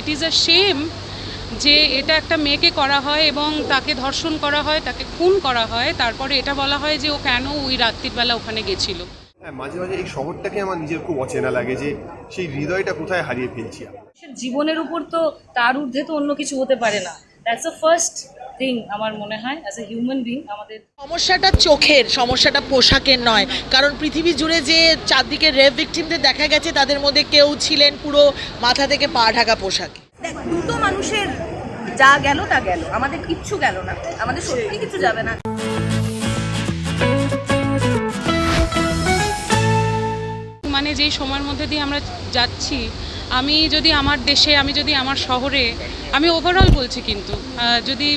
It is a shame যে এটা একটা মেয়েকে করা হয় এবং তাকে ধর্ষণ করা হয় তাকে খুন করা হয়। তারপরে এটা বলা হয় যে ও কেন ওই রাত্রির বেলা ওখানে গেছিল। হ্যাঁ মাঝে মাঝে এই শহরটাকে আমার নিজের খুব অচেনা লাগে যে সেই হৃদয়টা কোথায় হারিয়ে ফেলছি জীবনের উপর তো তার ঊর্ধ্বে তো অন্য কিছু হতে পারে না। দ্যাটস আ ফার্স্ট থিং আমার মনে হয় অ্যাজ এ হিউম্যান বিং আমাদের সমস্যাটা চোখের সমস্যাটা পোশাকের নয়। কারণ পৃথিবী জুড়ে যে চারদিকে রেপ ভিকটিমদের দেখা গেছে তাদের মধ্যে কেউ ছিলেন পুরো মাথা থেকে পা ঢাকা পোশাকে। দেখ দুটো মানুষের যা গেল তা গেল। আমাদের কিচ্ছু গেল না। আমাদের সত্যি কিছু যাবে না। মানে যেই সময়ের মধ্যে দিয়ে আমরা যাচ্ছি আমি যদি আমার দেশে, আমি যদি আমার শহরে, আমি ওভারঅল বলছি কিন্তু যদি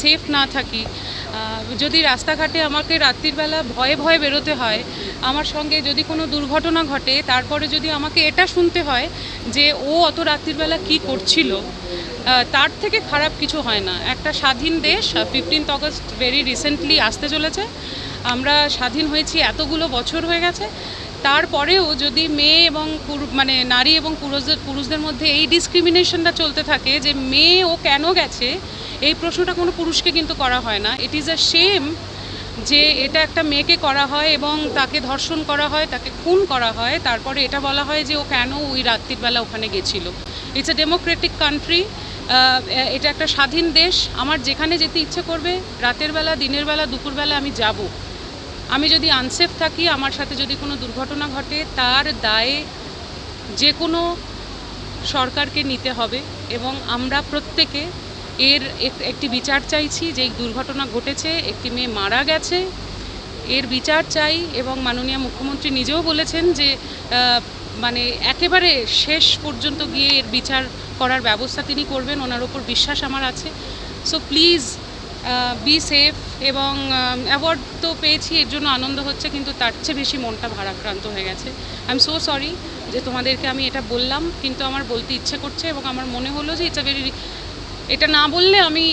সেফ না থাকি যদি রাস্তাঘাটে আমাকে রাত্রির বেলা ভয়ে ভয়ে বেরোতে হয়, আমার সঙ্গে যদি কোনো দুর্ঘটনা ঘটে, তারপরে যদি আমাকে এটা শুনতে হয় যে ও অত রাত্রির বেলা কী করছিল তার থেকে খারাপ কিছু হয় না। একটা স্বাধীন দেশ ফিফটিন্থ অগস্ট ভেরি রিসেন্টলি আসতে চলেছে। আমরা স্বাধীন হয়েছি এতগুলো বছর হয়ে গেছে। তারপরেও যদি মেয়ে এবং মানে নারী এবং পুরুষদের পুরুষদের মধ্যে এই ডিসক্রিমিনেশনটা চলতে থাকে যে মেয়ে ও কেন গেছে, এই প্রশ্নটা কোনো পুরুষকে কিন্তু করা হয় না। ইট ইজ আ সেম যে এটা একটা মেয়েকে করা হয় এবং তাকে ধর্ষণ করা হয়, তাকে খুন করা হয়, তারপরে এটা বলা হয় যে ও কেন ওই রাত্রির বেলা ওখানে গেছিল। ইটস এ ডেমোক্রেটিক কান্ট্রি এটা একটা স্বাধীন দেশ। আমার যেখানে যেতে ইচ্ছে করবে, রাতের বেলা, দিনের বেলা, দুপুরবেলা আমি যাব। আমি যদি আনসেফ থাকি, আমার সাথে যদি কোনো দুর্ঘটনা ঘটে, তার দায়ে যে কোনো সরকারকে নিতে হবে এবং আমরা প্রত্যেকে এর এক- একটি বিচার চাইছি যে দুর্ঘটনা ঘটেছে, একটি মেয়ে মারা গেছে। এর বিচার চাই এবং মাননীয় মুখ্যমন্ত্রী নিজেও বলেছেন যে মানে একেবারে শেষ পর্যন্ত গিয়ে এর বিচার করার ব্যবস্থা তিনি করবেন, ওনার ওপর বিশ্বাস আমার আছে। সো প্লিজ বি সেফ এবং অ্যাওয়ার্ড তো পেয়েছি, এর জন্য আনন্দ হচ্ছে, কিন্তু তার চেয়ে বেশি মনটা ভারাক্রান্ত হয়ে গেছে। আই এম সো সরি যে তোমাদেরকে আমি এটা বললাম, কিন্তু আমার বলতে ইচ্ছে করছে এবং আমার মনে হলো যে ইটস ভেরি এটা না বললে আমি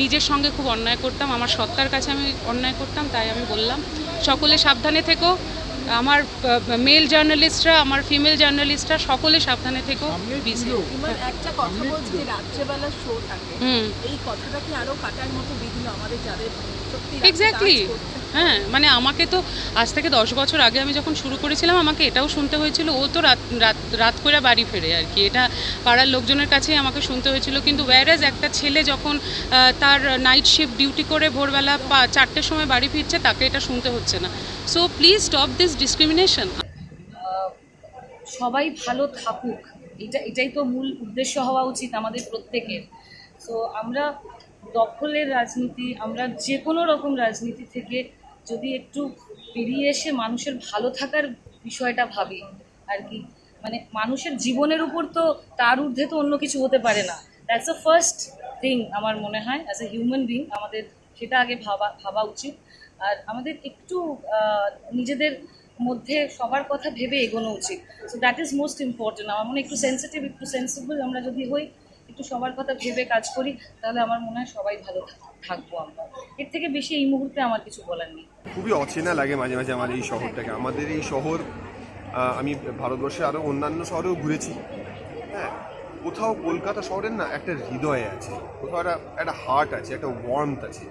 নিজের সঙ্গে খুব অন্যায় করতাম, আমার সত্তার কাছে আমি অন্যায় করতাম, তাই আমি বললাম। সকলে সাবধানে থেকো আমার মেল জার্নালিস্টরা আমার ফিমেল জার্নালিস্টরা সকলে সাবধানে থেকো Be একটা কথা বলছি যে রাত্রেবেলা শো থাকে। হুম। এই কথাটা কি আরও কাটার মতো বিঘ্ন আমাদের যাদের সত্যি এক্স্যাক্টলি হয়। মানে আমাকে তো আজ থেকে দশ বছর আগে আমি যখন শুরু করেছিলাম, আমাকে এটাও শুনতে হয়েছিল। ও তো রাত রাত রাত করে বাড়ি ফেরে আর কি। এটা পাড়ার লোকজনের কাছেই আমাকে শুনতে হয়েছিল। কিন্তু ওয়ারাজ একটা ছেলে যখন তার নাইট শিফট ডিউটি করে ভোরবেলা চারটের সময় বাড়ি ফিরছে, তাকে এটা শুনতে হচ্ছে না। So please stop this discrimination সবাই ভালো থাকুক। এটা, এটাই তো মূল উদ্দেশ্য হওয়া উচিত আমাদের প্রত্যেকের। সো আমরা দখলের রাজনীতি, আমরা যে কোনো রকম রাজনীতি থেকে যদি একটু বেরিয়ে এসে মানুষের ভালো থাকার বিষয়টা ভাবি আর কি। মানে মানুষের জীবনের উপর তো তার ঊর্ধ্বে তো অন্য কিছু হতে পারে না। দ্যাটস আ ফার্স্ট থিং আমার মনে হয় অ্যাজ এ হিউম্যান বিং আমাদের সেটা আগে ভাবা ভাবা উচিত। আর আমাদের একটু নিজেদের মধ্যে সবার কথা ভেবে এগোনো উচিত। So that is most important আমার মনে একটু সেন্সিটিভ একটু সেন্সিবল আমরা যদি হই একটু সবার কথা ভেবে কাজ করি, তাহলে আমার মনে হয় সবাই ভালো থাকব আমরা। এর থেকে বেশি এই মুহূর্তে আমার কিছু বলার নেই। খুবই অচেনা লাগে মাঝে মাঝে আমার এই শহরটাকে। আমাদের এই শহর আমি ভারতবর্ষের আরও অন্যান্য শহরেও ঘুরেছি। হ্যাঁ কোথাও কলকাতা শহরের না একটা হৃদয় আছে, কোথাও একটা একটা হার্ট আছে, একটা ওয়ার্মথ আছে।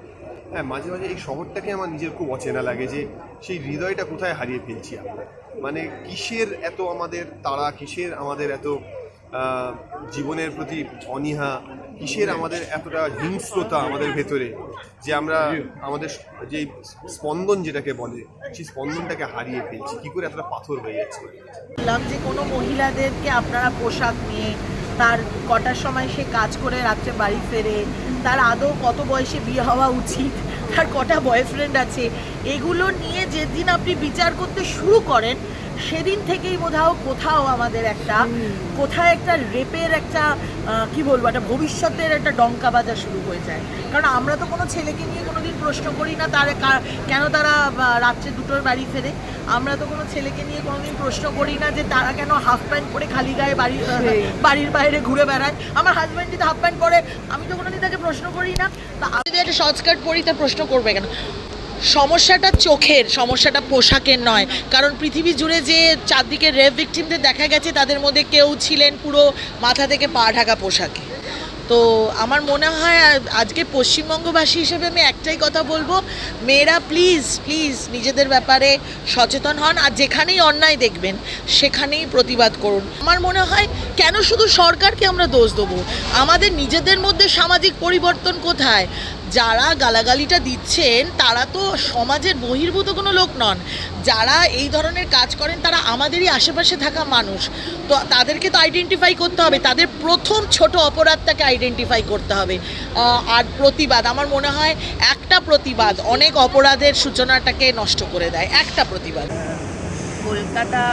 হ্যাঁ মাঝে মাঝে এই শহরটাকে আমার নিজের খুব অচেনা লাগে যে সেই হৃদয়টা কোথায় হারিয়ে ফেলছি আমরা? মানে কিসের এত আমাদের তাড়া, কিসের আমাদের এত জীবনের প্রতি অনীহা, কিসের আমাদের এতটা হিংস্রতা আমাদের ভেতরে যে আমরা আমাদের যে স্পন্দন যেটাকে বলে, সেই স্পন্দনটাকে হারিয়ে ফেলছি, কি করে এতটা পাথর হয়ে যাচ্ছে। বললাম যে কোনো মহিলাদেরকে আপনারা পোশাক নিয়ে, তার কটার সময় সে কাজ করে রাত্রে বাড়ি ফেরে, তার আদৌ কত বয়সে বিয়ে হওয়া উচিত, তার কটা বয়ফ্রেন্ড আছে, এগুলো নিয়ে যেদিন আপনি বিচার করতে শুরু করেন সেদিন থেকেই বোধহয় কোথাও আমাদের একটা কোথায় একটা রেপের একটা কি বলব একটা ভবিষ্যতের একটা ডঙ্কা বাজা শুরু হয়ে যায়। কারণ আমরা তো কোনো ছেলেকে নিয়ে কোনোদিন প্রশ্ন করি না তার কেন তারা রাত্রে দুটোর বাড়ি ফেরে। আমরা তো কোনো ছেলেকে নিয়ে কোনোদিন প্রশ্ন করি না যে তারা কেন হাফ প্যান্ট পরে খালি গায়ে বাড়ি বাড়ির বাইরে ঘুরে বেড়ায়। আমার হাজব্যান্ড যদি হাফ প্যান্ট পরে আমি তো কোনোদিন তাকে প্রশ্ন করি না। তা আমি যদি একটা শর্ট স্কার্ট পরি তা প্রশ্ন করবে কেন? সমস্যাটা চোখের, সমস্যাটা পোশাকের নয়। কারণ পৃথিবী জুড়ে যে চারদিকে রেপ ভিকটিমদের দেখা গেছে, তাদের মধ্যে কেউ ছিলেন পুরো মাথা থেকে পা ঢাকা পোশাকে। তো আমার মনে হয় আজকে পশ্চিমবঙ্গবাসী হিসেবে আমি একটাই কথা বলব, মেয়েরা প্লিজ প্লিজ নিজেদের ব্যাপারে সচেতন হন আর যেখানেই অন্যায় দেখবেন, সেখানেই প্রতিবাদ করুন। আমার মনে হয় কেন শুধু সরকারকে আমরা দোষ দেবো? আমাদের নিজেদের মধ্যে সামাজিক পরিবর্তন কোথায়? যারা গালাগালিটা দিচ্ছেন, তারা তো সমাজের বহির্ভূত কোনো লোক নন। যারা এই ধরনের কাজ করেন, তারা আমাদেরই আশেপাশে থাকা মানুষ। তো তাদেরকে তো আইডেন্টিফাই করতে হবে। তাদের প্রথম ছোট অপরাধটাকে আইডেন্টিফাই করতে হবে। আর প্রতিবাদ, আমার মনে হয় একটা প্রতিবাদ অনেক অপরাধের সূচনাটাকে নষ্ট করে দেয়। একটা প্রতিবাদ। কলকাতা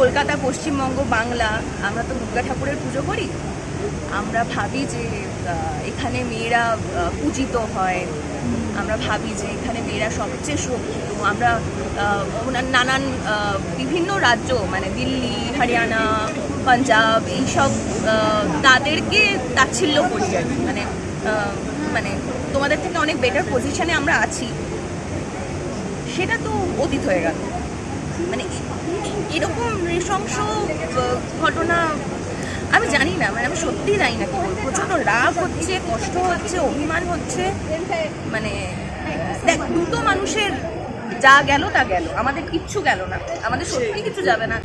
কলকাতা, পশ্চিমবঙ্গ, বাংলা, আমরা তো দুর্গা ঠাকুরের পুজো করি। আমরা ভাবি যে এখানে মেয়েরা পূজিত হয়। আমরা ভাবি যে এখানে মেয়েরা সবচেয়ে সুরক্ষিত আমরা ওনার নানান বিভিন্ন রাজ্য মানে দিল্লি, হরিয়ানা, পাঞ্জাব, এইসব তাদেরকে তাচ্ছিল্য করি আর মানে মানে তোমাদের থেকে অনেক বেটার পজিশনে আমরা আছি। সেটা তো অতীত হয়ে গেল। মানে এরকম নৃশংস ঘটনা আমি জানি না মানে আমি সত্যি জানি না কি বলব। প্রচণ্ড রাগ হচ্ছে, কষ্ট হচ্ছে, অভিমান হচ্ছে। মানে দেখ, দুটো মানুষের যা গেল তা গেল। আমাদের কিচ্ছু গেল না। আমাদের সত্যি কিছু যাবে না।